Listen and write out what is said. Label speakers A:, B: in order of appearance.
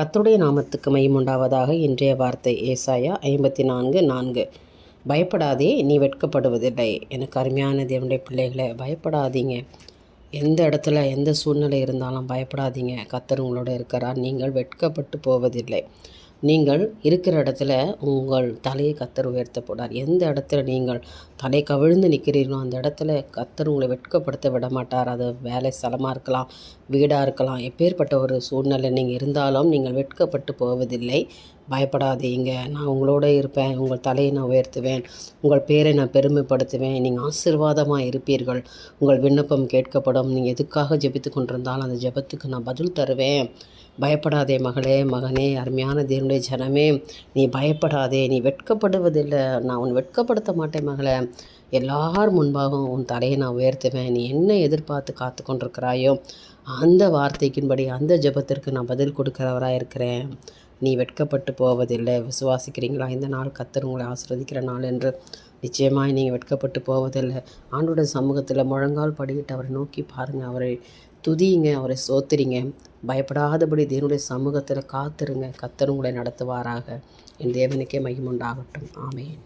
A: கத்துடைய நாமத்துக்கு மையமுண்டாவதாக இன்றைய வார்த்தை ஏசாயா ஐம்பத்தி நான்கு நான்கு. பயப்படாதே நீ வெட்கப்படுவதில்லை. எனக்கு அருமையான தேவனுடைய பிள்ளைகளை பயப்படாதீங்க. எந்த இடத்துல எந்த சூழ்நிலை இருந்தாலும் பயப்படாதீங்க. கத்தர் உங்களோட இருக்கிறார். நீங்கள் வெட்கப்பட்டு போவதில்லை. நீங்கள் இருக்கிற இடத்துல உங்கள் தலையை கத்தர் உயர்த்த போடார் எந்த இடத்துல நீங்கள் தலை கவிழ்ந்து நிற்கிறீர்களோ அந்த இடத்துல கத்தர் உங்களை வெட்கப்படுத்த விட மாட்டார். அது வேலை ஸ்தலமாக இருக்கலாம் வீடாக இருக்கலாம். எப்பேற்பட்ட ஒரு சூழ்நிலை நீங்கள் இருந்தாலும் நீங்கள் வெட்கப்பட்டு போவதில்லை. பயப்படாதீங்க. நான் உங்களோட இருப்பேன். உங்கள் தலையை நான் உயர்த்துவேன். உங்கள் பேரை நான் பெருமைப்படுத்துவேன். நீங்கள் ஆசீர்வாதமாக இருப்பீர்கள். உங்கள் விண்ணப்பம் கேட்கப்படும். நீங்கள் எதுக்காக ஜெபித்து கொண்டிருந்தாலும் அந்த ஜெபத்துக்கு நான் பதில் தருவேன். பயப்படாதே மகளே மகனே அருமையான தேவனுடைய ஜனமே. நீ பயப்படாதே. நீ வெட்கப்படுவதில்லை. நான் உன் வெட்கப்படுத்த மாட்டேன் மகளே. எல்லார் முன்பாகவும் உன் தலையை நான் உயர்த்துவேன். நீ என்ன எதிர்பார்த்து காத்து கொண்டிருக்கிறாயோ அந்த வார்த்தைக்கின்படி அந்த ஜெபத்திற்கு நான் பதில் கொடுக்குறவராக இருக்கிறேன் நீ வெட்கப்பட்டு போவதில்லை. விசுவாசிக்கிறீங்களா? இந்த நாள் கத்தர் உங்களை ஆசிர்வதிக்கிற நாள் என்று. நிச்சயமாக நீங்கள் வெட்கப்பட்டு போவதில்லை. ஆண்டோட சமூகத்தில் முழங்கால் படிக்கிட்டு அவரை நோக்கி பாருங்கள் அவரை துதியுங்க. அவரை சோத்துறீங்க பயப்படாதபடி தேவனுடைய சமூகத்தில் காத்துருங்க. கத்தர் உங்களை நடத்துவாராக. என் தேவனுக்கே மகிமுண்டாகட்டும் ஆமேன்.